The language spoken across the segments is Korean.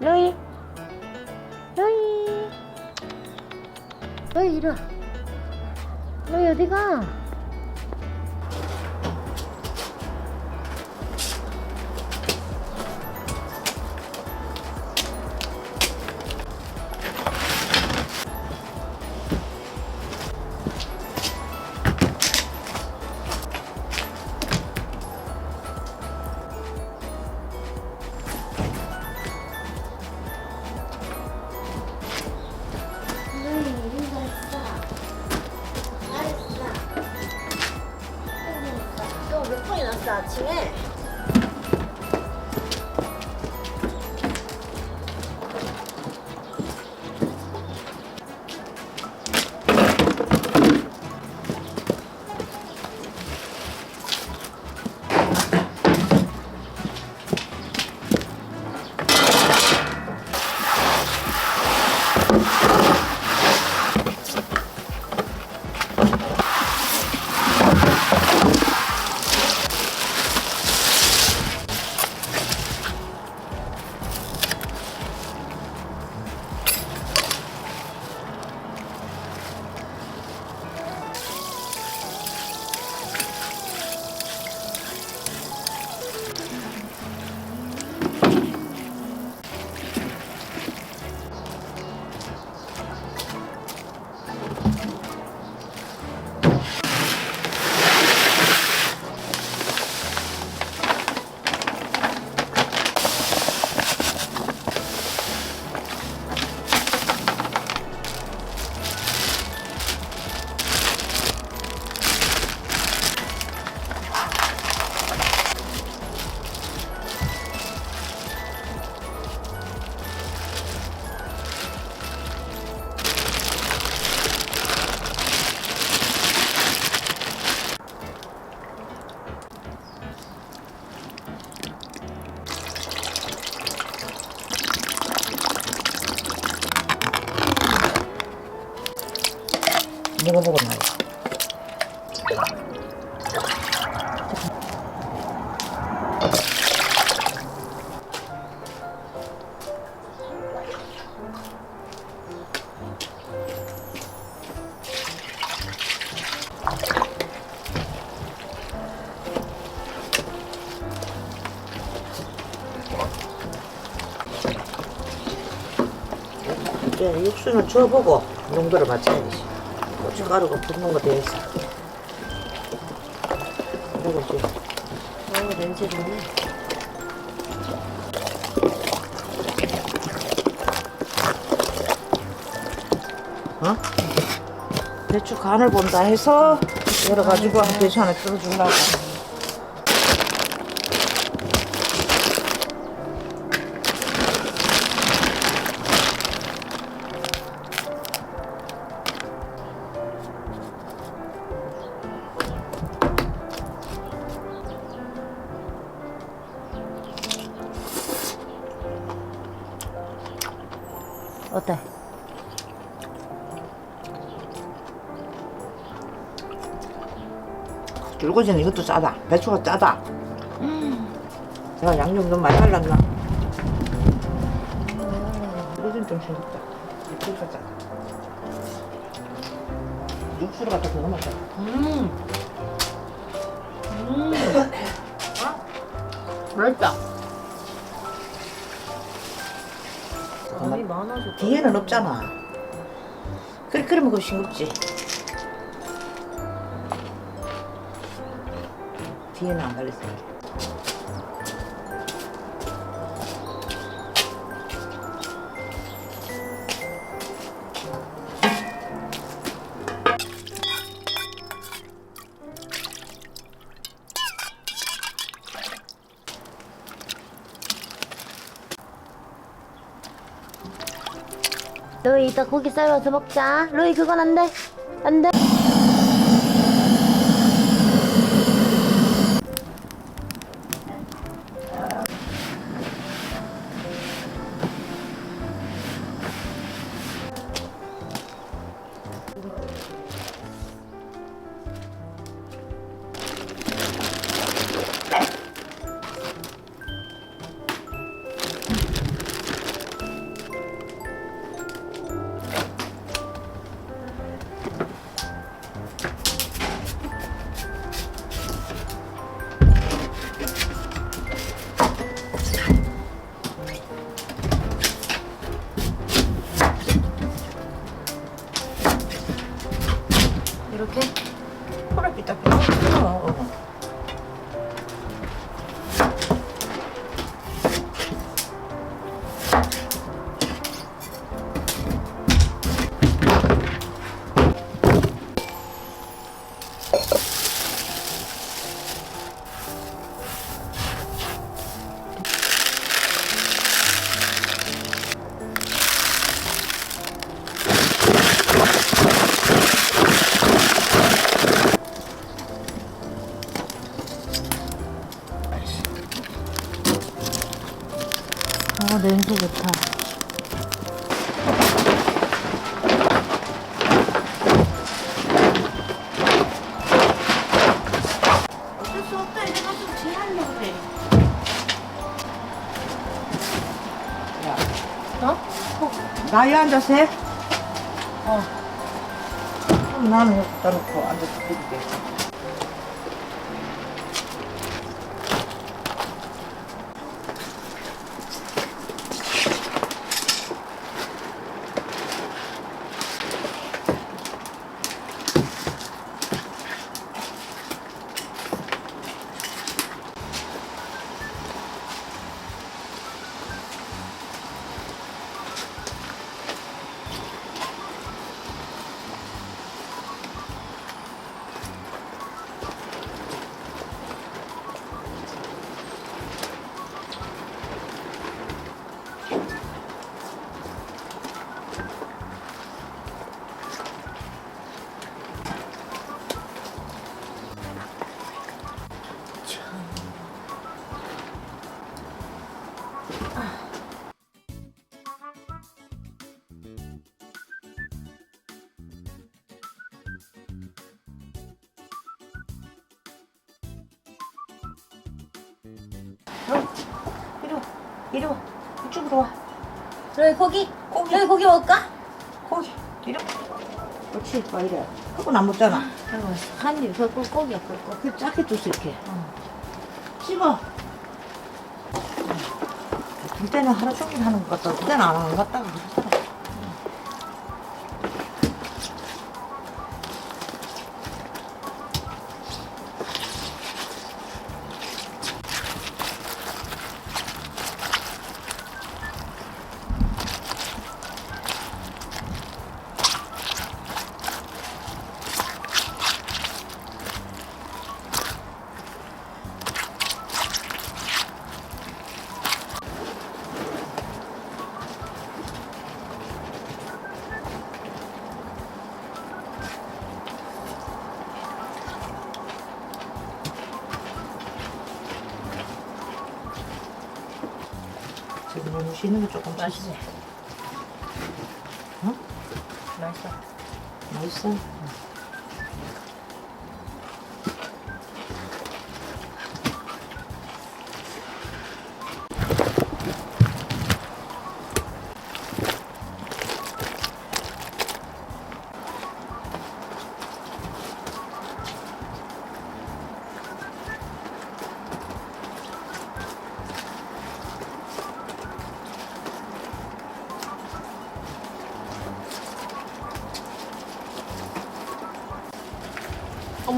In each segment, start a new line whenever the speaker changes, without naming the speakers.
로이. 로이. 로이 이리 와. 로이 어디가
먹어보고 나요. 이제 육수는 줘보고 농도를 맞춰야지. 고춧가루가 붓는 거 되어 있어. 그리고
어 냄새 좋네
어? 배추 간을 본다 해서 열어가지고 배추 하나 뜯어주려고. 줄거지는 이것도 짜다. 배추가 짜다. 제가 양념 너무 많이 할랐나? 줄거지는 좀 싱겁다. 배추가 짜다. 육수를 갖다 더 넣으면 짜.
음. 음. 맛있다. 감이 많아서.
뒤에는 없잖아. 그래, 그래 먹으면 싱겁지. 뒤에는 안 갈렸어.
로이 이따 고기 삶아서 먹자. 로이 그건 안 돼. 안 돼. 어?
나이 앉아서 해? 어. 그럼 나는 여기다 놓고 앉아서 해줄게.
로이 고기?
고기.
로이 고기 먹을까?
이리 와. 그렇지. 봐, 이래. 그건 안 먹잖아.
아이고, 한입 그 꿀꺽이야, 꿀꺽.
그 작게 줬어, 이렇게. 씹어. 그때는 하루 종일 하는 것 같다. 그때는 안 하는 것 같다. 쉬는 게 조금
맛있어.
어?
맛있어.
맛있어?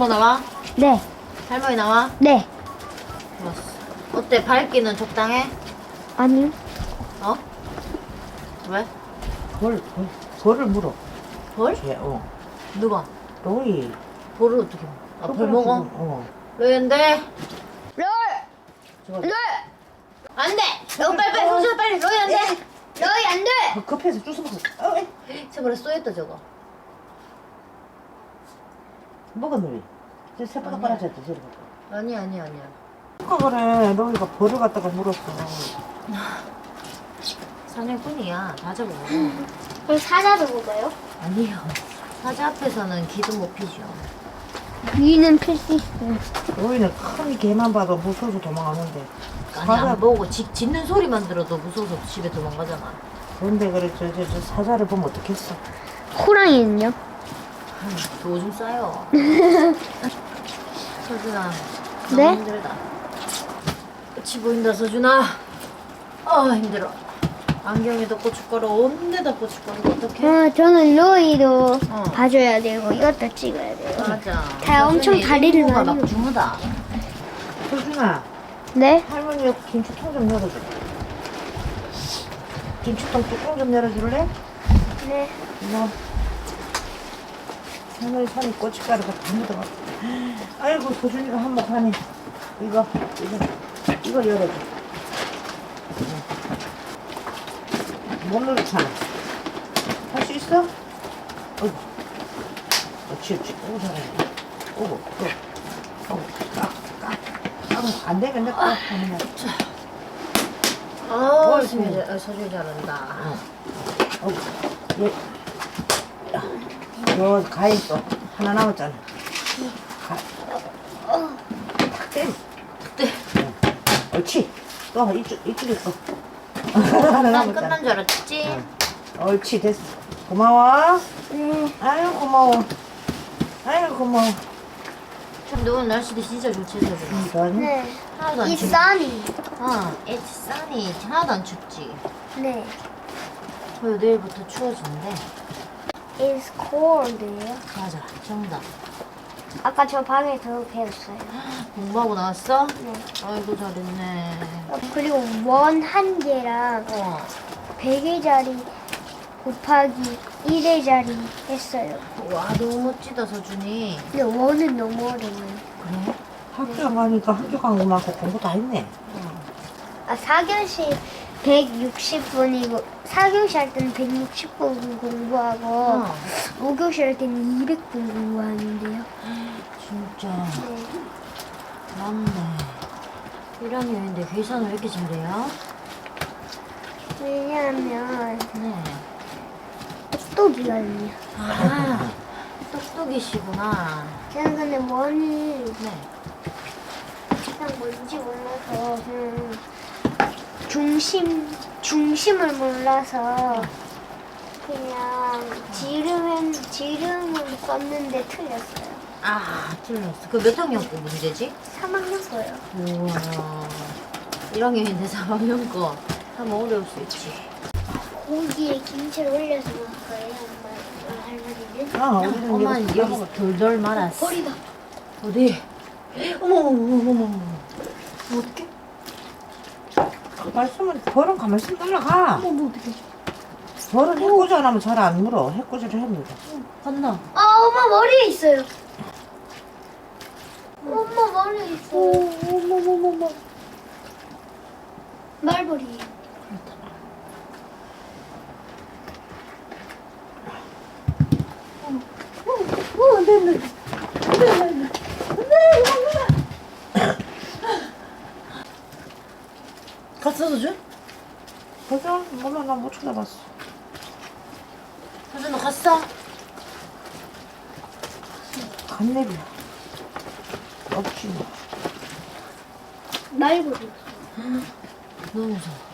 엄마 나와?
네,
할머니 나와?
네.
좋았어. 어때? 밝기는 적당해?
아니요.
어? 왜?
벌, 벌, 벌을 물어.
벌?
걔, 어.
누가?
너희.
벌을 어떻게 먹어? 아, 벌 먹어?
어.
로이 안 돼.
롤! 롤!
안 돼! 너 빨리 빨리 손 빨리 로이 안 돼!
너희 안 돼!
그 급해서 주워 먹어. 어, 에.
저번에 쏘였다 저거.
먹어, 너희. 저 새바닥
아니야.
빨아졌다, 저리 가.
아니 아니 아니야.
아까 그래, 너희가 벌을 갖다가 물었어.
사냥꾼이야. 다 잡아먹어.
그럼 사자도 먹어요?
아니요. 사자 앞에서는 기도 못 피죠.
위는 필수 있어요.
너희는 큰 개만 봐도 무서워서 도망가는데.
아니
사자-
안 보고 짖, 짖는 소리만 들어도 무서워서 집에 도망가잖아.
그런데 그래, 저, 저, 저 사자를 보면 어떡했어?
호랑이는요?
좀 싸요. 서준아. 너무
네?
힘들다. 끝이 보인다 서준아. 아 힘들어. 안경에도 고춧가루 온데다 고춧가루 어떡해?
어, 저는 로이도
어.
봐줘야 되고 이것도 찍어야 돼요.
맞아.
다 엄청 다리를 많이
막 중하다.
서준아,
네?
할머니 김치통 좀 열어줘. 김치통 뚜껑 좀 열어줄래?
네.
이거. 할머니 손에 고춧가루가 다 묻어가. 아이고, 서준이가 한몫하네. 이거, 이거, 이거 열어줘. 못 누르잖아. 할 수 있어? 어이구. 그렇지. 오, 잘하네. 오고, 또. 오고, 까, 까. 까면 안 되겠네, 까. 하면.
아,
어이구.
소주, 아, 소주 잘한다.
어, 얘. 너 가위 또 하나 남았잖아. 응. 옳지. 또 이쪽 이쪽에 거. 하나
난. 끝난 줄 알았지?
응. 옳지 됐어. 고마워.
네.
아유 고마워. 아유 고마워.
참, 너 오늘 날씨도 진짜 좋지, 소주.
이건
네.
하나도
안이
춥지?
쌈이.
어, it's sunny. 하나도 안 춥지?
네.
저 내일부터 추워진대.
It's cold예요.
맞아, 정답.
아까 저 방에서 배웠어요.
공부하고 나왔어?
네.
아이고, 잘했네.
어, 그리고 원 한 개랑
어.
100의 자리 곱하기 1의 자리 했어요.
와, 너무 멋지다, 서준이.
근데 원은 너무 어려워요.
그래?
학교 가니까 학교 간 것만큼 공부 다 했네.
아, 4교시 160분이고 4교시 할 때는 160분 공부하고
어.
5교시 할 때는 200분 공부하는데요.
진짜.
네.
맞네. 1학년인데 계산을 왜 이렇게 잘해요?
왜냐하면
네.
똑똑이거든요.
아, 똑똑이시구나.
저는 근데 원이
네.
그냥 뭔지 몰라서 그냥 중심 중심을 몰라서 그냥 지름은 지름은 썼는데 틀렸어요.
아, 틀렸어. 그 몇 학년 거 문제지?
3학년 거요.
우와. 1학년인데 3학년 거. 하면 어려울 수 있지.
고기에 김치를 올려서 먹을 거예요, 엄마 할머니는.
아, 우리는
엄마는
이거
여기서 돌돌 말았어.
버리다.
어디? 어머, 어머, 어머, 어머. 어떡해?
가만 있으면 벌은 가만 있으면 날라가.
어머 어떡해.
벌은 해코지 안 하면 잘 안 물어. 해코지를 합니다.
갔나?
아 엄마 머리에 있어요. 엄마 머리에 있어. 어머머머머. 말벌이에요. 어, 안 돼, 안 돼. 안 돼, 안 돼. 안 돼, 이거 안 돼.
서준?
벌써 몰라 나 못.
서준, 너 갔어?
간내비. 없지 뭐.
말벌이.
너무 무서워.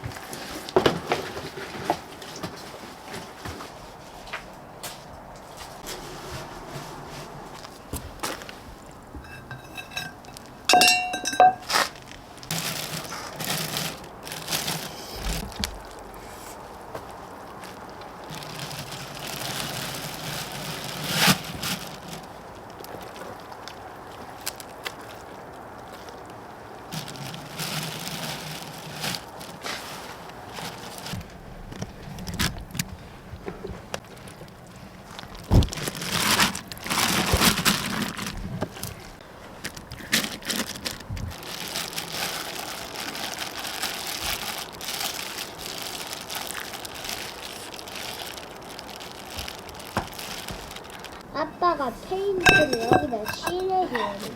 아빠가 페인트를 여기다 칠해줘야 돼.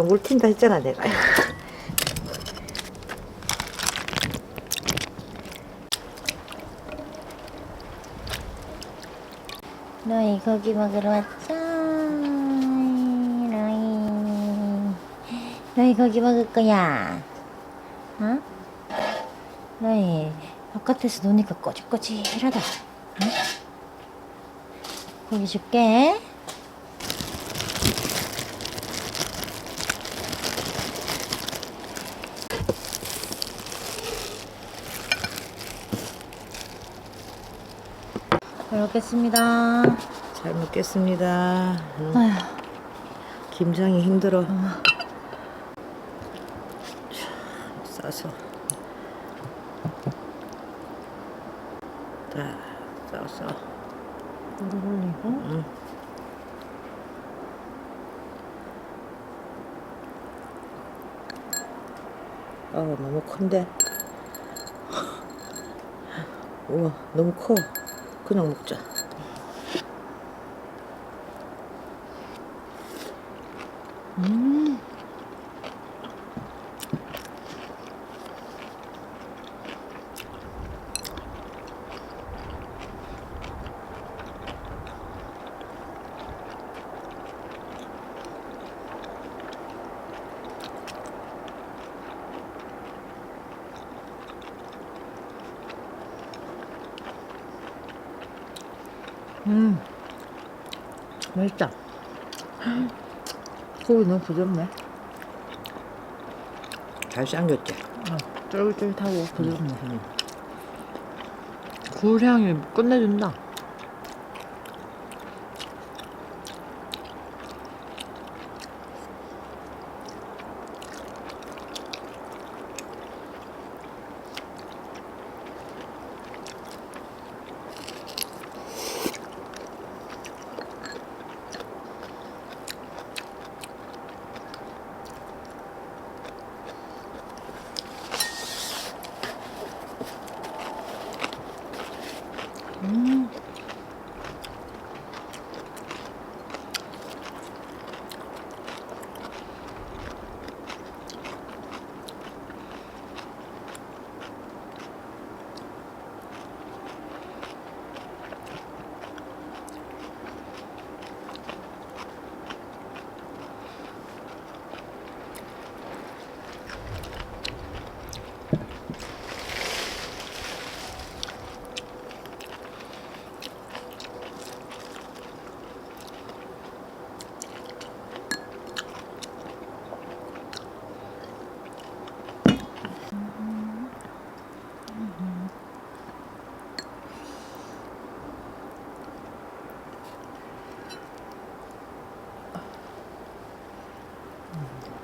나랑 물 튄다 했잖아 내가.
너희 고기 먹으러 왔죠? 너희 너희 고기 먹을 거야 어? 너희 바깥에서 노니까 꼬집꼬집하다 어? 고기 줄게 잘 먹겠습니다
잘 먹겠습니다. 응.
아휴.
김장이 힘들어. 자, 싸서. 자, 싸서.
물을 올리고.
응. 아, 너무 큰데. 우와, 너무 커. 그냥 먹자.
음. 음. 맛있다. 고기 너무 부드럽네.
잘 삶겼지?
어, 쫄깃쫄깃하고 부드럽네.
응.
굴 향이 끝내준다.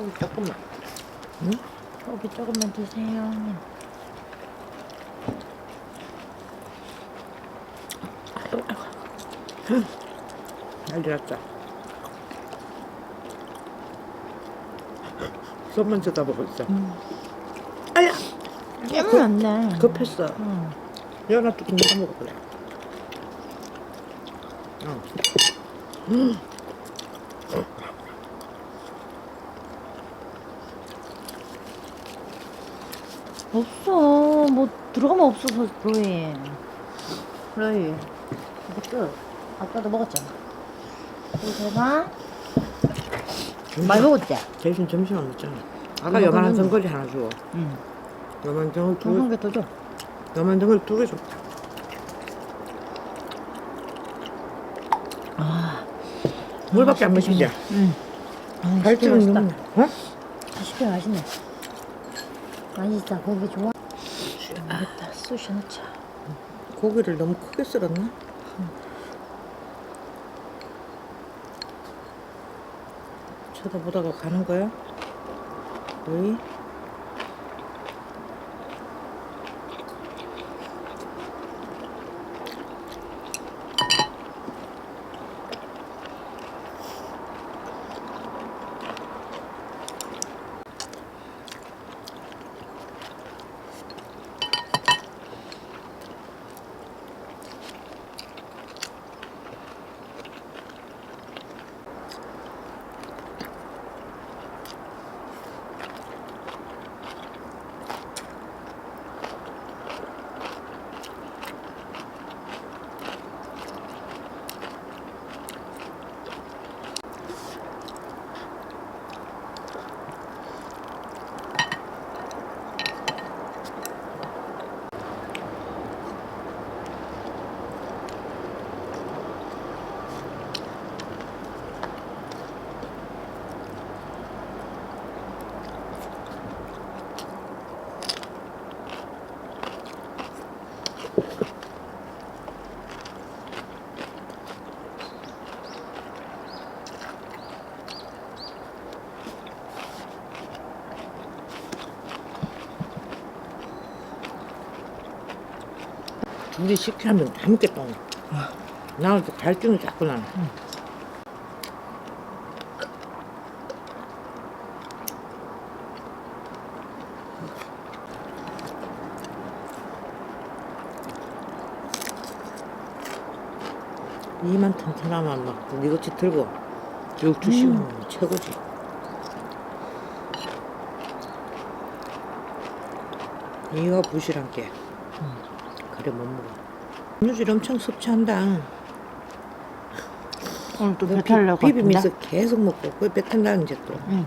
고기 조금만.
고기 조금만 드세요.
잘 들었다. 손만 쳐다보고 있어. 아야!
깨면 안 돼.
급했어.
응.
연아 또 내가 먹어볼래. 어.
없어. 뭐 들어가면 없어서 로이. 로이. 이거 끝. 아까도 먹었잖아. 이거 대박. 많이 먹었지?
대신 점심 안 먹잖아.
안
아까 요만한
먹으면-
전거리 하나 줘.
응.
요만한 전거리
두한
개,
개더 줘.
요만한 전거리 두개 줘.
아.
물밖에 안 마시지?
응. 아,
갈증은
맛있다.
너무, 어?
맛있게 맛있네. 맛있다. 고기 좋아. 맛있다. 쑤셔 넣자.
고기를 너무 크게 썰었나? 쳐다보다가 가는 거야? 왜? 우리 시키면 다 먹겠다. 나는 또 갈증이 자꾸 나네. 이만 튼튼하면 막 이것이 들고 쭉쭉 씹으면 최고지. 이거 부실한 게. 그래 못 먹어. 음료질 엄청 섭취한다.
오늘
또너
배탈 날것
비-
같은데?
비비면서 계속 먹고 그게 배탈나 이제 또.
응.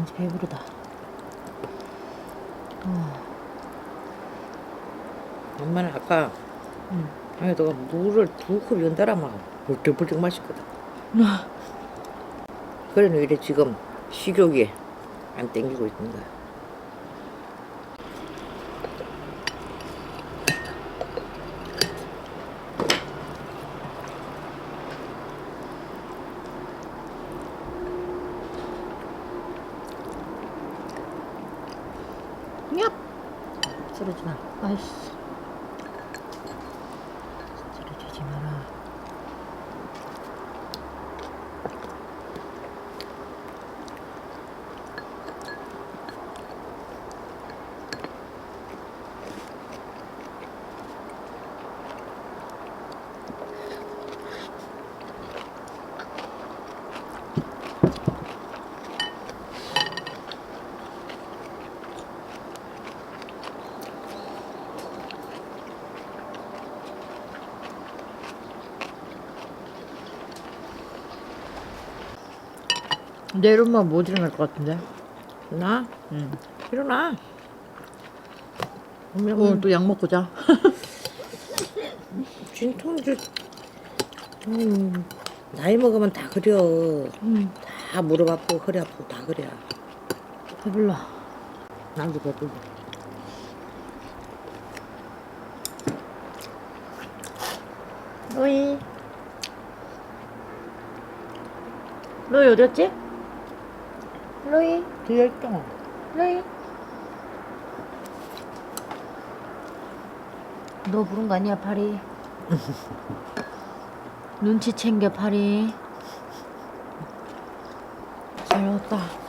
아 이제 배부르다.
엄마는 아까
응.
방에다가 물을 두컵 연달아 막 불쩍불쩍 마셨거든. 그래는 이래 지금 식욕이 안 땡기고 있는 거야.
얍! 쓰러지 마. 아이씨. 쓰러지지 마라.
내일 엄마 못 일어날 것 같은데?
나?
응.
일어나.
오늘 또약 먹고 자.
진통제 음, 나이 먹으면 다 그려.
응.
다 무릎 아프고 허리 아프고 다 그래.
배불러.
나도 배불러.
로이. 로이 어디였지?
뒤에 있잖아.
로이. 너 부른 거 아니야, 파리? 눈치 챙겨, 파리.
잘 먹었다.